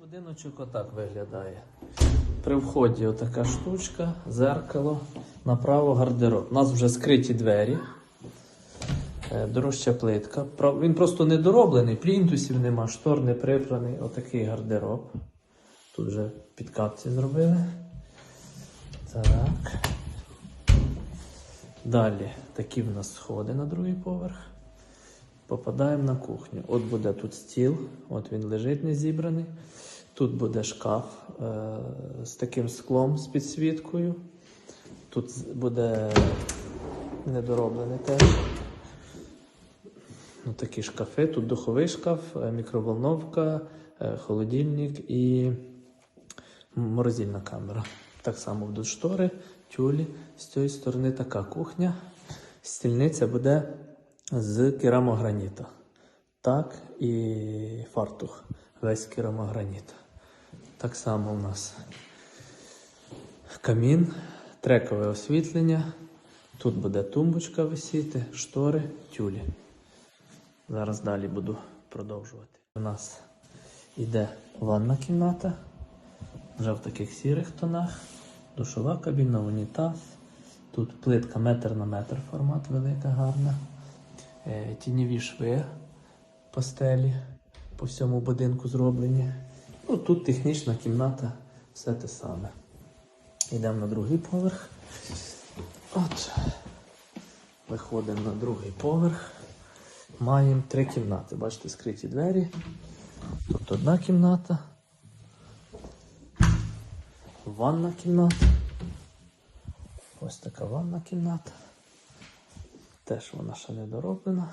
Будиночок отак виглядає. При вході отака штучка, зеркало, направо гардероб. У нас вже скриті двері. Е, Дорожча плитка. Він просто недороблений, плінтусів нема, штор не прибраний. Отакий гардероб. Тут вже підкапці зробили. Так. Далі такі в нас сходи на другий поверх. Попадаємо на кухню. От буде тут стіл, от він лежить не зібраний. Тут буде шкаф е- з таким склом з підсвіткою. Тут буде недороблений теж. Ну, такі шкафи. Тут духовий шкаф, е, мікроволновка, е, холодильник і морозильна камера. Так само будуть штори, тюлі. З цієї сторони така кухня. Стільниця буде з керамограніта. Так, і фартух. Весь керамограніт. Так само у нас камін, трекове освітлення. Тут буде тумбочка висіти, штори, тюлі. Зараз далі буду продовжувати. У нас іде ванна кімната, вже в таких сірих тонах, душова кабіна, унітаз. Тут плитка метр на метр формат велика, гарна. Е, тіньові шви по стелі по всьому будинку зроблені. Ну, тут технічна кімната, все те саме. Йдемо на другий поверх. От. Виходимо на другий поверх. Маємо три кімнати. Бачите, скриті двері. Тут одна кімната. Ванна кімната. Ось така ванна кімната. Теж вона ще не дороблена.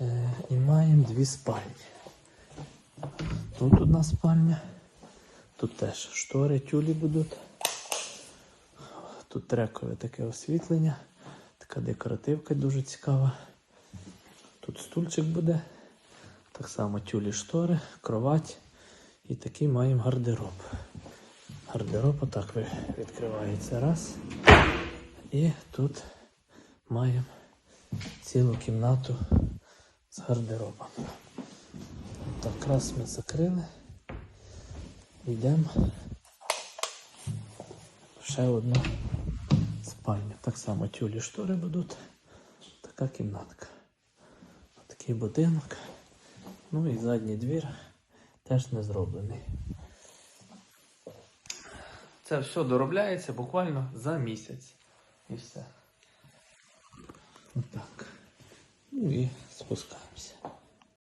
Е, і маємо дві спальні. Тут одна спальня. Тут теж штори, тюлі будуть. Тут трекове таке освітлення. Така декоративка дуже цікава. Тут стульчик буде. Так само тюлі штори, кровать. І такий маємо гардероб. Гардероб отак відкривається раз. І тут маємо цілу кімнату з гардеробом. Так, раз ми закрили. Йдемо. Ще одну спальню. Так само тюлі штори будуть. Така кімнатка. Такий будинок. Ну і задній двір теж не зроблений. Це все доробляється буквально за місяць. І все. Отак. Ну і спускаємося.